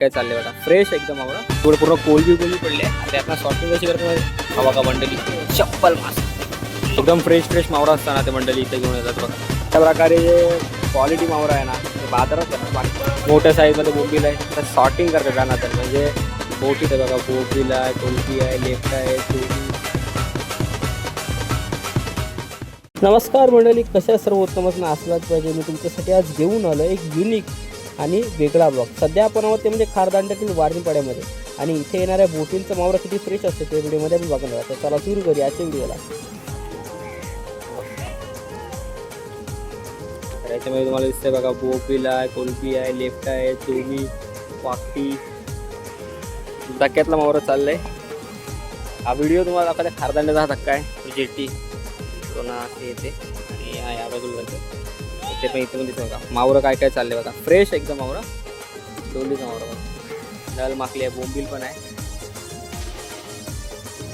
काय चालले बघा. फ्रेश एकदम आवडा थोडं पूर्ण कोलबी कोलबी पडले आणि त्यातनं शॉपिंग कशी करतो हवा हा मंडळी चप्पल मास एकदम फ्रेश फ्रेश मावरा असताना ते मंडळी इथे घेऊन येतात बघा. अशा प्रकारे जे क्वालिटी मावरा आहे ना ते बाजारात आहे ना मोठ्या साईजमध्ये बोंबील आहे. तर शॉर्टिंग करतात जाणार तर. म्हणजे बोटीत आहे बघा बोटीला आहे कोलबी आहे लेफ्ट आहे नमस्कार मंडळी. कशा सर्व उत्तमच असलाच पाहिजे. मी तुमच्यासाठी आज घेऊन आलो एक युनिक आणि वेगळा ब्लॉग सध्या आपण आहोत ते म्हणजे खारदांड्यातील वारणीपाड्यामध्ये आणि इथे येणाऱ्या बोटींचं मावरा किती फ्रेश असतं ते व्हिडिओमध्ये आपण बघणार आहोत. तर चला सुरू करूया आजच्या व्हिडिओला. याच्यामध्ये तुम्हाला दिसतंय बघा बोपील आहे कोलबी आहे लेफ्ट आहे चोमी वाकटी धक्क्यातला मावरा चाललाय. हा व्हिडिओ तुम्हाला दाखवला खारदांड्याचा हा धक्का आहे. जेटी. कोणा असे येते आणि या बाजूला ते पण इथे पण तिथे बघा. मावरं काय काय चाललंय बघा. फ्रेश एकदम मावरं. डोलीचा मावरं बघा. नळ माकली आहे बोंबील पण आहे.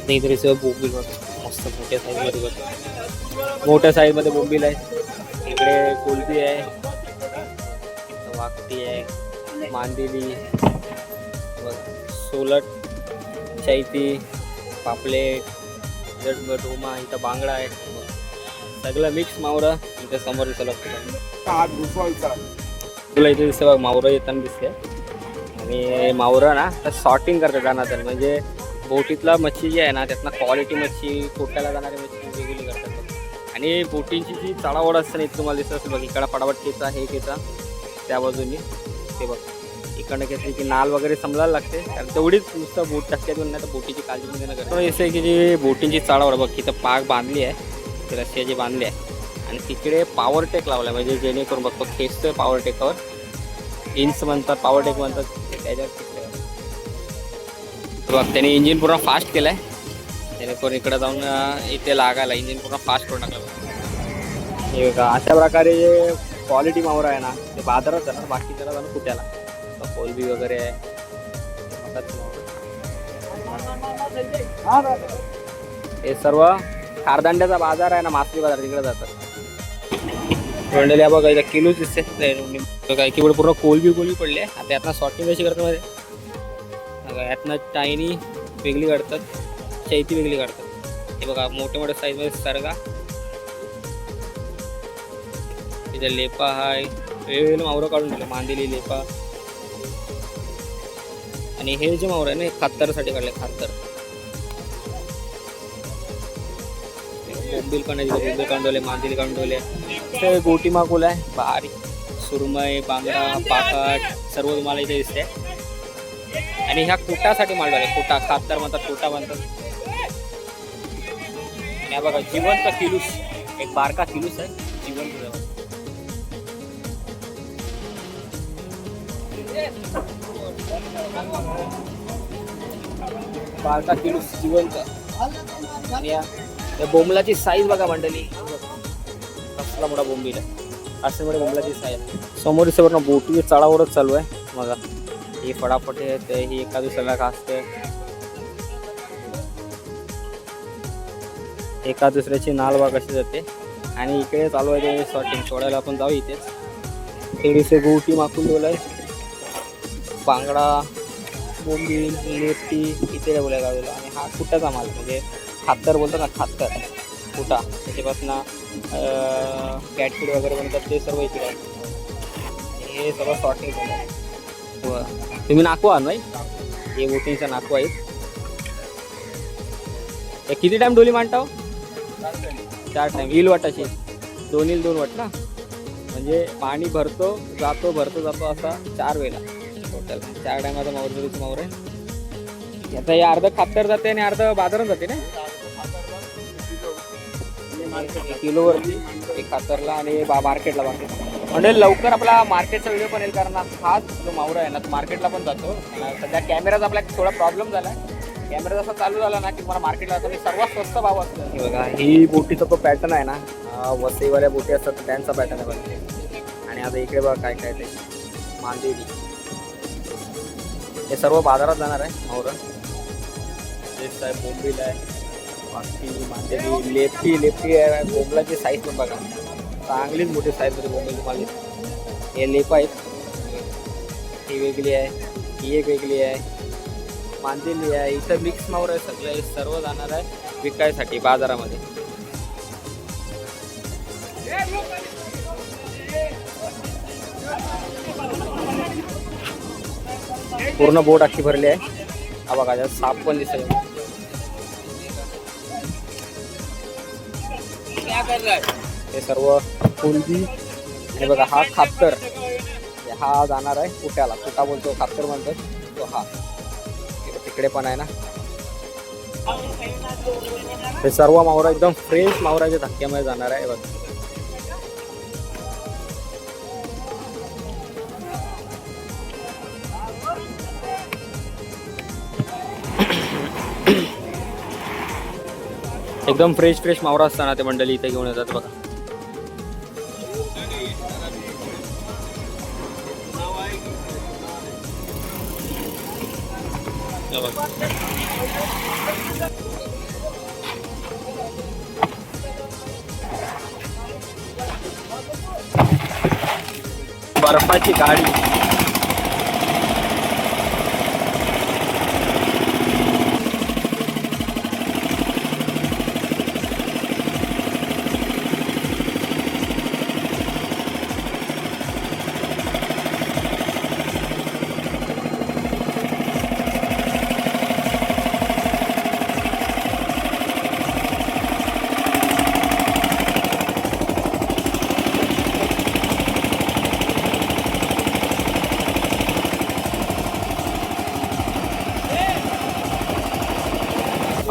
आणि इथे दिसतं बोंबील बघा. मस्त मोठ्या साईजमध्ये बघा. मोठ्या साईजमध्ये बोंबील आहे. इकडे कोलबी आहे. वाकटी आहे. मांदिली. सोलट चैती पापलेट जट ढोमा इथं बांगडा आहे. सगळं मिक्स मावरं. इथं समोर दिसलं हात घुसवायचा तुला इथे दिसतं बघ मावरं येताना दिसते आणि मावरं ना तर शॉर्टिंग करतात जाणार म्हणजे बोटीतला मच्छी जी आहे ना त्यातनं क्वालिटी मच्छी कोट्याला जाणारी मच्छी वेगळी करतात. आणि बोटींची जी चढावड असते ना इथे तुम्हाला दिसत असेल बघ इकडं पडावट खेचा हे खेचा त्या बाजूनी. ते बघ. इकडनं घेतली की नाल वगैरे समजायला लागते. कारण तेवढीच नुसतं बोट टक्क्यात नाही तर बोटीची काळजी पण घेणं असं आहे की जी बोटींची चाळावर बघ इथं पाक बांधली आहे ती रस्त्याची बांधली आहे. आणि तिकडे पॉवर टेक लावला म्हणजे जेणेकरून बघतो खेचतोय पॉवर टेकवर इंच म्हणतात पॉवर टेक म्हणतात त्याच्यावर बघ त्याने इंजिन पूर्ण फास्ट केलं आहे जेणेकरून इकडं जाऊन इथे लागायला इंजिन पूर्ण फास्ट करून टाकलं हे बघा अशा प्रकारे जे क्वालिटी मावर आहे ना ते बाजारात जाणार बाकी त्याला जाणार कुठ्याला? कोलबी वगैरे आहे. हे सर्व खारदांड्याचा बाजार आहे ना मासळी बाजार तिकडे जातात. मंडळी हा बघा किलोच दिसते नाही, की पूर्ण कोलबी कोलबी पडले. आता यातनं शॉर्टिंग कशी करतात मध्ये यातनं टायनी वेगळी काढतात. चैती वेगळी काढतात. हे बघा मोठ्या मोठ्या साईजमध्ये सरगा तिथे लेपा हाय. वेगवेगळे मावरं काढून ठेवले मांदेली लेपा. आणि हे जे मावरं आहे ना हे खात्तरसाठी काढले खात्तर बोंबील पण आहे बोंबील काढून ठेवले मांदेली काढून ठेवले. इथे गोटी मागोल आहे. भारी. सुरमय बांगडा पाकट सर्व तुम्हाला इथे दिसते आणि ह्या कुटासाठी आहे कुटा खातर म्हणतात कुटा म्हणतात. आणि हा बघा जिवंत किलूस. एक बारका किलूस आहे. जिवंत बारका किलूस जिवंत. आणि या बोमलाची बोंबलाची साईज बघा मंडळी. असला मोठा बोंबील आहे. असे मोठे बोंबलाची आहे समोर पूर्ण बोटी चढावरच चालू आहे. बघा. ही फटाफट आहे ही एका दुसऱ्याला खासते एका दुसऱ्याची नाल बघा कशी जाते. आणि इकडे चालू आहे ते शॉटिंग सोडायला आपण जाऊ इथेच. थोडीसे गोटी माकून ठेवलं आहे बांगडा बोंबील लेपटी इथे ठेवल्या गावीला आणि हा कुट्याचा माल म्हणजे खात्तर बोलतो ना खात्तर कुटा त्याच्यापासून कॅटफूड वगैरे बनतात ते सर्व इकडे आहे. हे सर्व आहे व तुम्ही नाकवा नाही हे बोटिंगचा नाकवा आहे. हे किती टाइम डोली मांडता हो? चार टाइम येईल वाटाची दोन येईल दोन वाट ना? म्हणजे पाणी भरतो जातो भरतो जातो असा चार वेळेला. टोटल चार टायमाचा मावर मावर आहे. आता हे अर्ध खात्तर जाते आणि अर्ध बाजारात जाते ना? किलोवरती एक खातरला आणि बा मार्केटला मार्केट म्हणजे लवकर आपला मार्केटचा व्हिडिओ पण येईल कारण हाच जो मावरा आहे ना तो मार्केटला पण जातो. आणि सध्या कॅमेराचा आपला थोडा प्रॉब्लेम झाला. आहे कॅमेरा जसा चालू झाला ना की मला मार्केटला जातो. सर्वात स्वस्त भाव असतो. हे बघा ही बोटीचा तो पॅटर्न आहे ना हा वसईवाल्या बोटी असतात तर त्यांचा पॅटर्न आहे बघा. आणि आता इकडे बघा काय काय ते मांदेली हे सर्व बाजारात जाणार आहे मावरं ड्रेस आहे बोंबील आहे. बाकी लेफ्टी लेफ्टी आहे बोंबलाची साईज पण बघा. चांगलीच मोठी साईजमध्ये बोंबील तुम्हाला हे लेप आहेत. ही वेगळी आहे. ही एक वेगळी आहे. मांदेली आहे. इथं मिक्स मावर आहे. सगळं हे सर्व जाणार आहे विकायसाठी बाजारामध्ये. पूर्ण बोट अख्खी भरली आहे. हा बघा साप पण दिसत हे सर्व फुलबी आणि बघा हा खातर हा जाणार आहे कुट्याला. कुटा बोलतो खातर म्हणतो. तो हा. तिकडे पण आहे ना. हे सर्व मावरा एकदम फ्रेश मावराच्या धक्क्यामध्ये जाणार आहे बघ. एकदम फ्रेश फ्रेश मावरा असताना ते मंडळी इथे घेऊन येतात बघा. बर्फाची गाडी.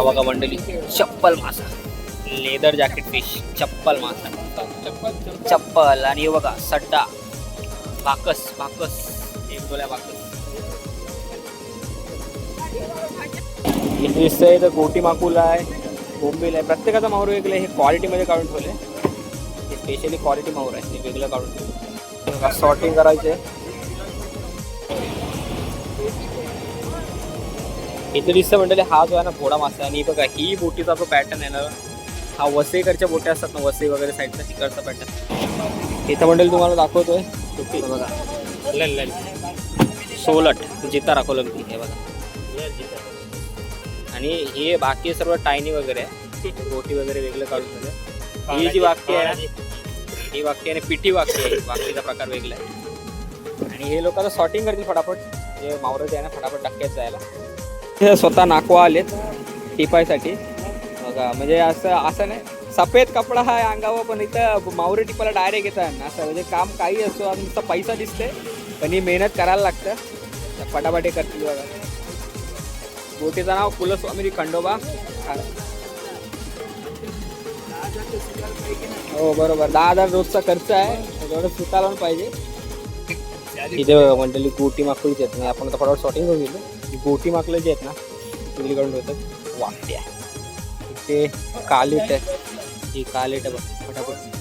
बघा मंडळी चप्पल मासा. लेदर जॅकेट फिश चप्पल मासा. चप्पल आणि हे बघा सड्डा. भाकस भाकस एक डोल्या भाकस दिसतंय तर गोटी माकुल आहे बोंबील आहे. प्रत्येकाचा माहूर वेगळे हे क्वालिटीमध्ये काढून ठेवले. हे स्पेशली क्वालिटी माहूर आहे ते वेगळं काढून ठेवलं. सॉर्टिंग करायचे. इथे दिसतं म्हणजे हा जो आहे ना घोडा मासा आणि बघा ही बोटीचा जो पॅटर्न आहे ना हा वसईकडच्या बोट्या असतात ना वसई वगैरे साईडचा तिकडचा पॅटर्न इथं मंडळी तुम्हाला दाखवतोय. बघा. सोलट जिता कोलंबी हे बघा. आणि हे बाकी सर्व टायनी वगैरे आहे. बोटी वगैरे वेगळं काढून ठेवलं ही जी वाक्य आहे ना ही वाक्य आणि पिठी वाक्य आहे. वाक्याचा प्रकार वेगळा आहे. आणि हे लोक आता सॉर्टिंग करतील फटाफट. जे मावरं जे आहे ना फटाफट टक्क्यात जायला. स्वतः नाकवा आलेत टिपायसाठी. बघा म्हणजे असं असं नाही. सफेद कपडा हा आहे अंगावर पण इथं मावरे टिपाला डायरेक्ट येतात असं म्हणजे काम काही असतो आणि नुसता पैसा दिसते पण ही मेहनत करायला लागतं. पटापटे करतील बघा. बोटीचं नाव कुलस्वामी खंडोबा. हो बरोबर. दहा हजार रोजचा खर्च आहे. तेवढं सुटायला पण पाहिजे. इथे मंडळी गोटी मागूच येत नाही. आपण आता फटाफट शॉटिंग करून गेलो गोटी माकलं जे आहेत ना तिकडून होतात ठेवतात. ते कालेट आहे. हे कालेट आहे बघ फटाफट.